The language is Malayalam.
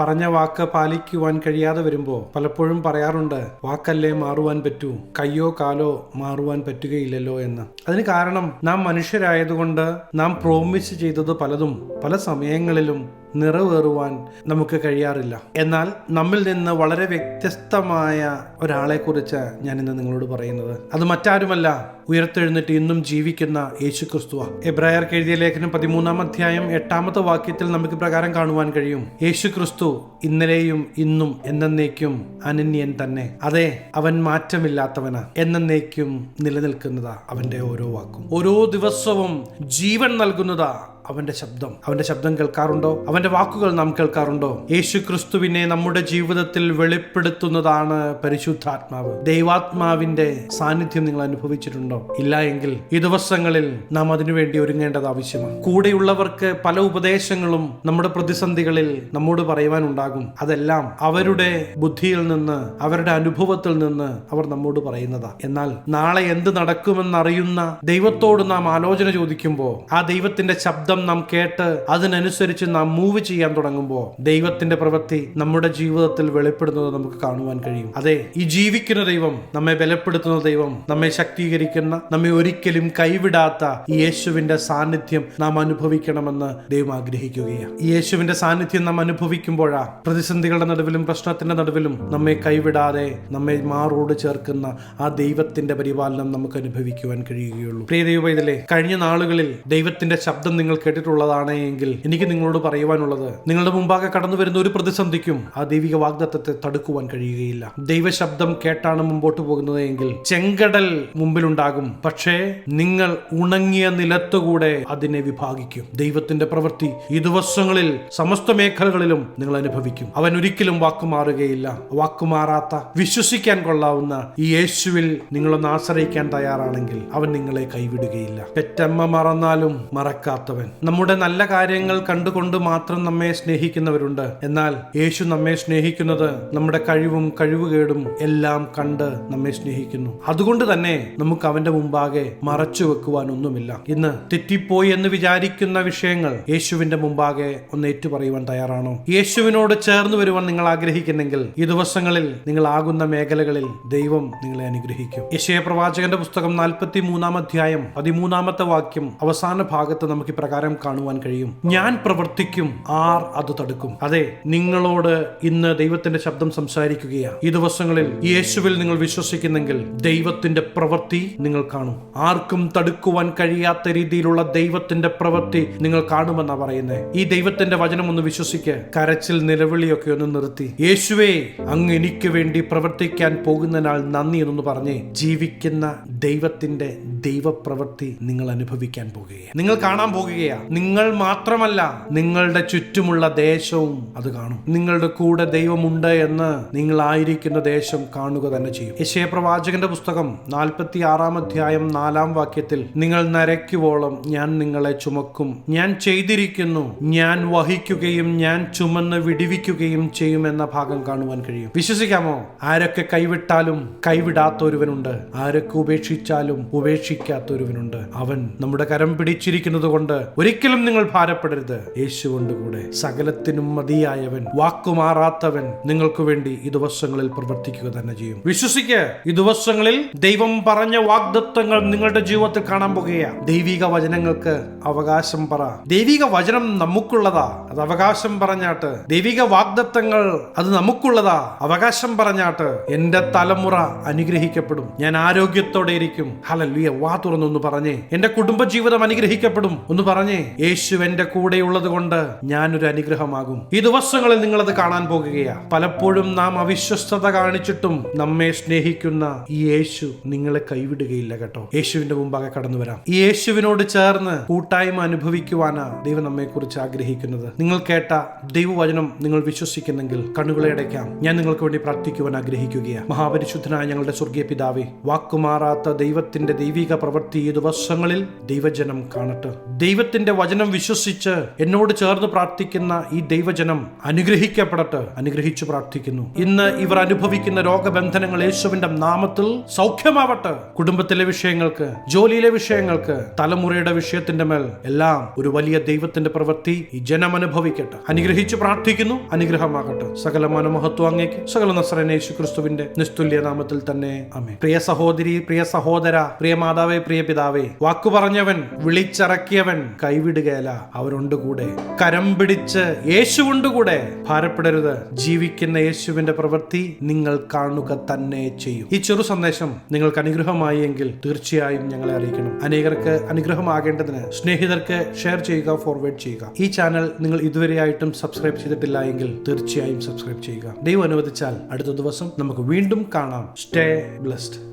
പറഞ്ഞ വാക്ക് പാലിക്കുവാൻ കഴിയാതെ വരുമ്പോൾ പലപ്പോഴും പറയാറുണ്ട് വാക്കല്ലേ മാറുവാൻ പറ്റൂ? കയ്യോ കാലോ മാറുവാൻ പറ്റുകയില്ലല്ലോ എന്ന്. അതിന് കാരണം നാം മനുഷ്യരായതുകൊണ്ട് നാം പ്രോമിസ് ചെയ്തത് പലതും പല സമയങ്ങളിലും നിറവേറുവാൻ നമുക്ക് കഴിയാറില്ല. എന്നാൽ നമ്മിൽ നിന്ന് വളരെ വ്യത്യസ്തമായ ഒരാളെ കുറിച്ച് ഞാൻ ഇന്ന് നിങ്ങളോട് പറയുന്നത്. അത് മറ്റാരുമല്ല ഉയർത്തെഴുന്നിട്ട് ഇന്നും ജീവിക്കുന്ന യേശു ക്രിസ്തുവ എബ്രായർക്ക് എഴുതിയ ലേഖനം പതിമൂന്നാം അധ്യായം എട്ടാമത്തെ വാക്യത്തിൽ നമുക്ക് പ്രകാരം കാണുവാൻ കഴിയും. യേശു ക്രിസ്തു ഇന്നലെയും ഇന്നും എന്നേക്കും അനന്യൻ തന്നെ. അതെ അവൻ മാറ്റമില്ലാത്തവനാ. എന്നേക്കും നിലനിൽക്കുന്നതാ അവന്റെ ഓരോ വാക്കും. ഓരോ ദിവസവും ജീവൻ നൽകുന്നതാ അവന്റെ ശബ്ദം. അവന്റെ ശബ്ദം കേൾക്കാറുണ്ടോ? അവന്റെ വാക്കുകൾ നാം കേൾക്കാറുണ്ടോ? യേശു ക്രിസ്തുവിനെ നമ്മുടെ ജീവിതത്തിൽ വെളിപ്പെടുത്തുന്നതാണ് പരിശുദ്ധാത്മാവ്. ദൈവാത്മാവിന്റെ സാന്നിധ്യം നിങ്ങൾ അനുഭവിച്ചിട്ടുണ്ടോ? ഇല്ല എങ്കിൽ ഈ ദിവസങ്ങളിൽ നാം അതിനുവേണ്ടി ഒരുങ്ങേണ്ടത് ആവശ്യമാണ്. കൂടെയുള്ളവർക്ക് പല ഉപദേശങ്ങളും നമ്മുടെ പ്രതിസന്ധികളിൽ നമ്മോട് പറയുവാനുണ്ടാകും. അതെല്ലാം അവരുടെ ബുദ്ധിയിൽ നിന്ന് അവരുടെ അനുഭവത്തിൽ നിന്ന് അവർ നമ്മോട് പറയുന്നതാ. എന്നാൽ നാളെ എന്ത് നടക്കുമെന്നറിയുന്ന ദൈവത്തോട് നാം ആലോചന ചോദിക്കുമ്പോൾ ആ ദൈവത്തിന്റെ ശബ്ദം നാം കേട്ട് അതിനനുസരിച്ച് നാം മൂവ് ചെയ്യാൻ തുടങ്ങുമ്പോൾ ദൈവത്തിന്റെ പ്രവൃത്തി നമ്മുടെ ജീവിതത്തിൽ വെളിപ്പെടുന്നത് നമുക്ക് കാണുവാൻ കഴിയും. അതെ ഈ ജീവിക്കുന്ന ദൈവം നമ്മെ ബലപ്പെടുത്തുന്ന ദൈവം നമ്മെ ശക്തീകരിക്കുന്ന നമ്മെ ഒരിക്കലും കൈവിടാത്ത ഈ യേശുവിന്റെ സാന്നിധ്യം നാം അനുഭവിക്കണമെന്ന് ദൈവം ആഗ്രഹിക്കുകയാണ്. ഈ യേശുവിന്റെ സാന്നിധ്യം നാം അനുഭവിക്കുമ്പോഴാ പ്രതിസന്ധികളുടെ നടുവിലും പ്രശ്നത്തിന്റെ നടുവിലും നമ്മെ കൈവിടാതെ നമ്മെ മാറോട് ചേർക്കുന്ന ആ ദൈവത്തിന്റെ പരിപാലനം നമുക്ക് അനുഭവിക്കുവാൻ കഴിയുകയുള്ളൂ. പ്രിയ ദൈവത്തിലെ കഴിഞ്ഞ നാളുകളിൽ ദൈവത്തിന്റെ ശബ്ദം നിങ്ങൾ കേട്ടിട്ടുള്ളതാണ് എങ്കിൽ എനിക്ക് നിങ്ങളോട് പറയുവാനുള്ളത് നിങ്ങളുടെ മുമ്പാകെ കടന്നു വരുന്ന ഒരു പ്രതിസന്ധിക്കും ആ ദൈവിക വാഗ്ദത്തത്തെ തടുക്കുവാൻ കഴിയുകയില്ല. ദൈവശബ്ദം കേട്ടാണ് മുമ്പോട്ട് പോകുന്നത് എങ്കിൽ ചെങ്കടൽ മുമ്പിലുണ്ടാകും. പക്ഷേ നിങ്ങൾ ഉണങ്ങിയ നിലത്തുകൂടെ അതിനെ വിഭാഗിക്കും. ദൈവത്തിന്റെ പ്രവൃത്തി ഈ ദിവസങ്ങളിൽ സമസ്ത മേഖലകളിലും നിങ്ങൾ അനുഭവിക്കും. അവൻ ഒരിക്കലും വാക്കുമാറുകയില്ല. വാക്കുമാറാത്ത വിശ്വസിക്കാൻ കൊള്ളാവുന്ന ഈ യേശുവിൽ നിങ്ങളൊന്ന് ആശ്രയിക്കാൻ തയ്യാറാണെങ്കിൽ അവൻ നിങ്ങളെ കൈവിടുകയില്ല. പെറ്റമ്മ മറന്നാലും മറക്കാത്തവൻ നമ്മുടെ നല്ല കാര്യങ്ങൾ കണ്ടുകൊണ്ട് മാത്രം നമ്മെ സ്നേഹിക്കുന്നവരുണ്ട്. എന്നാൽ യേശു നമ്മെ സ്നേഹിക്കുന്നത് നമ്മുടെ കഴിവും കഴിവുകേടും എല്ലാം കണ്ട് നമ്മെ സ്നേഹിക്കുന്നു. അതുകൊണ്ട് തന്നെ നമുക്ക് അവന്റെ മുമ്പാകെ മറച്ചു വെക്കുവാൻ ഒന്നുമില്ല. ഇന്ന് തെറ്റിപ്പോയി എന്ന് വിചാരിക്കുന്ന വിഷയങ്ങൾ യേശുവിന്റെ മുമ്പാകെ ഒന്ന് ഏറ്റുപറയുവാൻ തയ്യാറാണോ? യേശുവിനോട് ചേർന്ന് വരുവാൻ നിങ്ങൾ ആഗ്രഹിക്കുന്നെങ്കിൽ ഈ ദിവസങ്ങളിൽ നിങ്ങൾ ആകുന്ന മേഖലകളിൽ ദൈവം നിങ്ങളെ അനുഗ്രഹിക്കും. യശയ പ്രവാചകന്റെ പുസ്തകം നാൽപ്പത്തി മൂന്നാം അധ്യായം പതിമൂന്നാമത്തെ വാക്യം അവസാന ഭാഗത്ത് നമുക്ക് ഇപ്രകാരം കാണുവാൻ കഴിയും. ഞാൻ പ്രവർത്തിക്കും. ആർ അത് തടുക്കും. അതെ നിങ്ങളോട് ഇന്ന് ദൈവത്തിന്റെ ശബ്ദം സംസാരിക്കുകയാണ്. ഈ ദിവസങ്ങളിൽ യേശുവിൽ നിങ്ങൾ വിശ്വസിക്കുന്നെങ്കിൽ ദൈവത്തിന്റെ പ്രവൃത്തി നിങ്ങൾ കാണും. ആർക്കും തടുക്കുവാൻ കഴിയാത്ത രീതിയിലുള്ള ദൈവത്തിന്റെ പ്രവൃത്തി നിങ്ങൾ കാണുമെന്നാ പറയുന്നത് ഈ ദൈവത്തിന്റെ വചനം ഒന്ന് വിശ്വസിക്കുക കരച്ചിൽ നിലവിളിയൊക്കെ ഒന്ന് നിർത്തി. യേശുവേ അങ്ങ് എനിക്ക് വേണ്ടി പ്രവർത്തിക്കാൻ പോകുന്നതിനാൽ നന്ദി എന്നൊന്ന് പറഞ്ഞേ. ജീവിക്കുന്ന ദൈവത്തിന്റെ ദൈവപ്രവൃത്തി നിങ്ങൾ അനുഭവിക്കാൻ പോകുകയാണ്. നിങ്ങൾ കാണാൻ പോകുകയാണ്. നിങ്ങൾ മാത്രമല്ല നിങ്ങളുടെ ചുറ്റുമുള്ള ദേശവും അത് കാണും. നിങ്ങളുടെ കൂടെ ദൈവമുണ്ട് എന്ന് നിങ്ങളായിരിക്കുന്ന ദേശം കാണുക തന്നെ ചെയ്യും. യശയ പ്രവാചകന്റെ പുസ്തകം നാൽപ്പത്തി ആറാം അധ്യായം നാലാം വാക്യത്തിൽ നിങ്ങൾ നരയ്ക്കുവോളം ഞാൻ നിങ്ങളെ ചുമക്കും. ഞാൻ ചെയ്തിരിക്കുന്നു ഞാൻ വഹിക്കുകയും ഞാൻ ചുമന്ന് വിടിവിക്കുകയും ചെയ്യുമെന്ന ഭാഗം കാണുവാൻ കഴിയും. വിശ്വസിക്കാമോ? ആരൊക്കെ കൈവിട്ടാലും കൈവിടാത്ത ഒരുവനുണ്ട് ആരൊക്കെ ഉപേക്ഷിച്ചാലും ഉപേക്ഷിക്കാത്ത ഒരുവനുണ്ട് അവൻ നമ്മുടെ കരം പിടിച്ചിരിക്കുന്നത് കൊണ്ട് ഒരിക്കലും നിങ്ങൾ ഭാരപ്പെടരുത്. യേശു കൂടെ സകലത്തിനും മതിയായവൻ വാക്കുമാറാത്തവൻ നിങ്ങൾക്ക് വേണ്ടി ഈ ദിവസങ്ങളിൽ പ്രവർത്തിക്കുക തന്നെ ചെയ്യും. വിശ്വസിക്ക് ഈ ദിവസങ്ങളിൽ ദൈവം പറഞ്ഞ വാഗ്ദത്വങ്ങൾ നിങ്ങളുടെ ജീവിതത്തിൽ കാണാൻ പോകുകയാണ്. ദൈവിക വചനങ്ങൾക്ക് അവകാശം പറ. ദൈവിക വചനം നമുക്കുള്ളതാ അത് അവകാശം പറഞ്ഞാട്ട്. ദൈവിക വാഗ്ദത്തങ്ങൾ അത് നമുക്കുള്ളതാ അവകാശം പറഞ്ഞാട്ട് എന്റെ തലമുറ അനുഗ്രഹിക്കപ്പെടും. ഞാൻ ആരോഗ്യത്തോടെ ഇരിക്കും. ഹലല്ലിയ വാ തുറന്നൊന്ന് പറഞ്ഞേ. എന്റെ കുടുംബജീവിതം അനുഗ്രഹിക്കപ്പെടും. ഒന്ന് പറഞ്ഞേ. യേശു എന്റെ കൂടെയുള്ളത് കൊണ്ട് ഞാനൊരു അനുഗ്രഹമാകും. ഈ ദിവസങ്ങളിൽ നിങ്ങൾ അത് കാണാൻ പോകുകയാ. പലപ്പോഴും നാം അവിശ്വസ്തത കാണിച്ചിട്ടും നമ്മെ സ്നേഹിക്കുന്ന ഈ യേശു നിങ്ങളെ കൈവിടുകയില്ല കേട്ടോ. യേശുവിന്റെ മുമ്പാകെ കടന്നു വരാം. ഈ യേശുവിനോട് ചേർന്ന് കൂട്ടായ്മ അനുഭവിക്കുവാനാണ് ദൈവം നമ്മെ കുറിച്ച് ആഗ്രഹിക്കുന്നത്. നിങ്ങൾ കേട്ട ദൈവവചനം നിങ്ങൾ വിശ്വസിക്കുന്നെങ്കിൽ കണ്ണുകളെ അടയ്ക്കാം. ഞാൻ നിങ്ങൾക്ക് വേണ്ടി പ്രാർത്ഥിക്കുവാൻ ആഗ്രഹിക്കുകയാണ് മഹാപരിശുദ്ധനായ ഞങ്ങളുടെ സ്വർഗീയ പിതാവേ വാക്കുമാറാത്ത ദൈവത്തിന്റെ ദൈവിക പ്രവൃത്തി ഈ ദിവസങ്ങളിൽ ദൈവജനം കാണട്ടെ. ദൈവത്തിന്റെ ദൈവത്തിന്റെ വചനം വിശ്വസിച്ച് എന്നോട് ചേർന്ന് പ്രാർത്ഥിക്കുന്ന ഈ ദൈവജനം അനുഗ്രഹിക്കപ്പെടട്ടെ അനുഗ്രഹിച്ചു പ്രാർത്ഥിക്കുന്നു. ഇന്ന് ഇവർ അനുഭവിക്കുന്ന രോഗബന്ധനങ്ങൾ യേശുവിന്റെ നാമത്തിൽ സൗഖ്യമാവട്ടെ. കുടുംബത്തിലെ വിഷയങ്ങൾക്ക് ജോലിയിലെ വിഷയങ്ങൾക്ക് തലമുറയുടെ വിഷയത്തിന്റെ മേൽ എല്ലാം ഒരു വലിയ ദൈവത്തിന്റെ പ്രവൃത്തി ഈ ജനം അനുഭവിക്കട്ടെ. അനുഗ്രഹിച്ചു പ്രാർത്ഥിക്കുന്നു അനുഗ്രഹമാകട്ടെ. സകല മനമഹത്വം അങ്ങേക്ക്. സകല നസ്രൻ യേശു ക്രിസ്തുവിന്റെ നിസ്തുല്യ നാമത്തിൽ തന്നെ അമേ പ്രിയ സഹോദരി പ്രിയ സഹോദര പ്രിയ മാതാവേ പ്രിയ പിതാവേ വാക്കു പറഞ്ഞവൻ വിളിച്ചിറക്കിയവൻ കൈവിടുകയല്ല. അവരുണ്ട് കൂടെ. കരം പിടിച്ച് യേശുവുണ്ട് കൂടെ. ഭാരപ്പെടരുത്. ജീവിക്കുന്ന യേശുവിന്റെ പ്രവൃത്തി നിങ്ങൾ കാണുക തന്നെ ചെയ്യും. ഈ ചെറു സന്ദേശം നിങ്ങൾക്ക് അനുഗ്രഹമായി എങ്കിൽ തീർച്ചയായും ഞങ്ങളെ അറിയിക്കണം. അനേകർക്ക് അനുഗ്രഹമാകേണ്ടതിന് സ്നേഹിതർക്ക് ഷെയർ ചെയ്യുക ഫോർവേഡ് ചെയ്യുക. ഈ ചാനൽ നിങ്ങൾ ഇതുവരെയായിട്ടും സബ്സ്ക്രൈബ് ചെയ്തിട്ടില്ല എങ്കിൽ തീർച്ചയായും സബ്സ്ക്രൈബ് ചെയ്യുക. ദൈവം അനുവദിച്ചാൽ അടുത്ത ദിവസം നമുക്ക് വീണ്ടും കാണാം. Stay blessed.